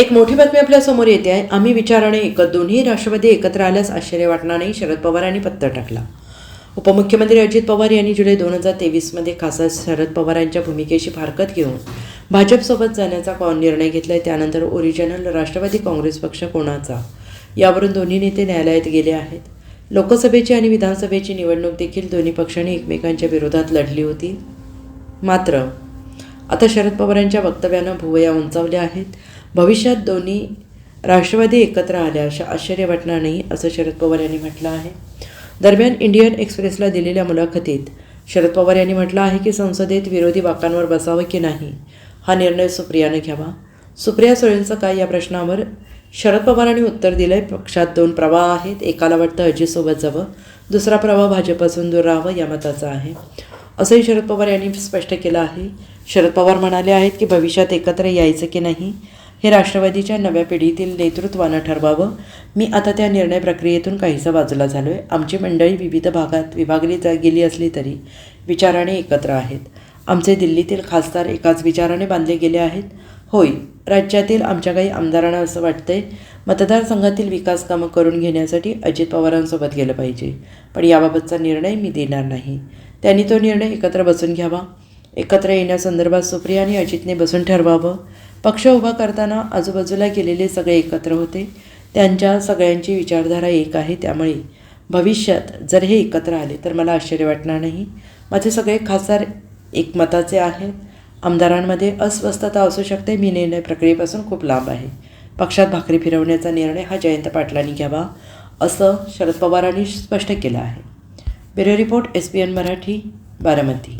एक मोठी बातमी आपल्यासमोर येते. आहे आम्ही विचाराने एक दोन्ही राष्ट्रवादी एकत्र आल्यास आश्चर्य वाटणार नाही. शरद पवारांनी पत्ता टाकला. उपमुख्यमंत्री अजित पवार यांनी जुलै दोन हजार तेवीसमध्ये खासदार शरद पवारांच्या भूमिकेशी फारकत घेऊन भाजपसोबत जाण्याचा कॉ- निर्णय घेतला आहे त्यानंतर ओरिजिनल राष्ट्रवादी काँग्रेस पक्ष कोणाचा? यावरून दोन्ही नेते न्यायालयात गेले आहेत. लोकसभेची आणि विधानसभेची निवडणूक देखील दोन्ही पक्षांनी एकमेकांच्या विरोधात लढली होती. मात्र आता शरद पवारांच्या वक्तव्यानं भुवया उंचावल्या आहेत. भविष्यात दोन्ही राष्ट्रवादी एकत्र आल्या अशा आश्चर्य वाटणार नाही असं शरद पवार यांनी म्हटलं आहे. दरम्यान इंडियन एक्सप्रेसला दिलेल्या मुलाखतीत शरद पवार यांनी म्हटलं आहे की संसदेत विरोधी बाकांवर बसावं की नाही हा निर्णय सुप्रियानं घ्यावा. सुप्रिया सुळेंचं काय या प्रश्नावर? शरद पवारांनी उत्तर दिलं आहे पक्षात दोन प्रवाह आहेत एकाला वाटतं अजितसोबत जावं दुसरा प्रवाह भाजपपासून दूर राहावं या मताचा आहे. असंही शरद पवार यांनी स्पष्ट केलं आहे. शरद पवार म्हणाले आहेत की भविष्यात एकत्र यायचं की नाही हे राष्ट्रवादीच्या नव्या पिढीतील नेतृत्वानं ठरवावं. मी आता त्या निर्णय प्रक्रियेतून काहीसा बाजूला झालो आहे आमची मंडळी विविध भागात विभागली जा गेली असली तरी विचाराने एकत्र आहेत. आमचे दिल्लीतील खासदार एकाच विचाराने बांधले गेले आहेत. होय राज्यातील आमच्या काही आमदारांना असं वाटतंय मतदारसंघातील विकास कामं करून घेण्यासाठी अजित पवारांसोबत गेलं पाहिजे. पण याबाबतचा निर्णय मी देणार नाही. त्यांनी तो निर्णय एकत्र बसून घ्यावा. एकत्र येण्यासंदर्भात सुप्रिया आणि अजितने बसून ठरवावं. पक्ष उभा करताना आजूबाजूला गेलेले सगळे एकत्र होते. त्यांच्या सगळ्यांची विचारधारा एक आहे त्यामुळे भविष्यात जर हे एकत्र आले तर मला आश्चर्य वाटणार नाही. माझे सगळे खासदार एकमताचे आहेत. आमदारांमध्ये अस्वस्थता असू शकते. मी निर्णय प्रक्रियेपासून खूप लांब आहे. पक्षात भाकरी फिरवण्याचा निर्णय हा जयंत पाटलांनी घ्यावा असं शरद पवारांनी स्पष्ट केलं आहे. Bureau report S P N Marathi Baramati.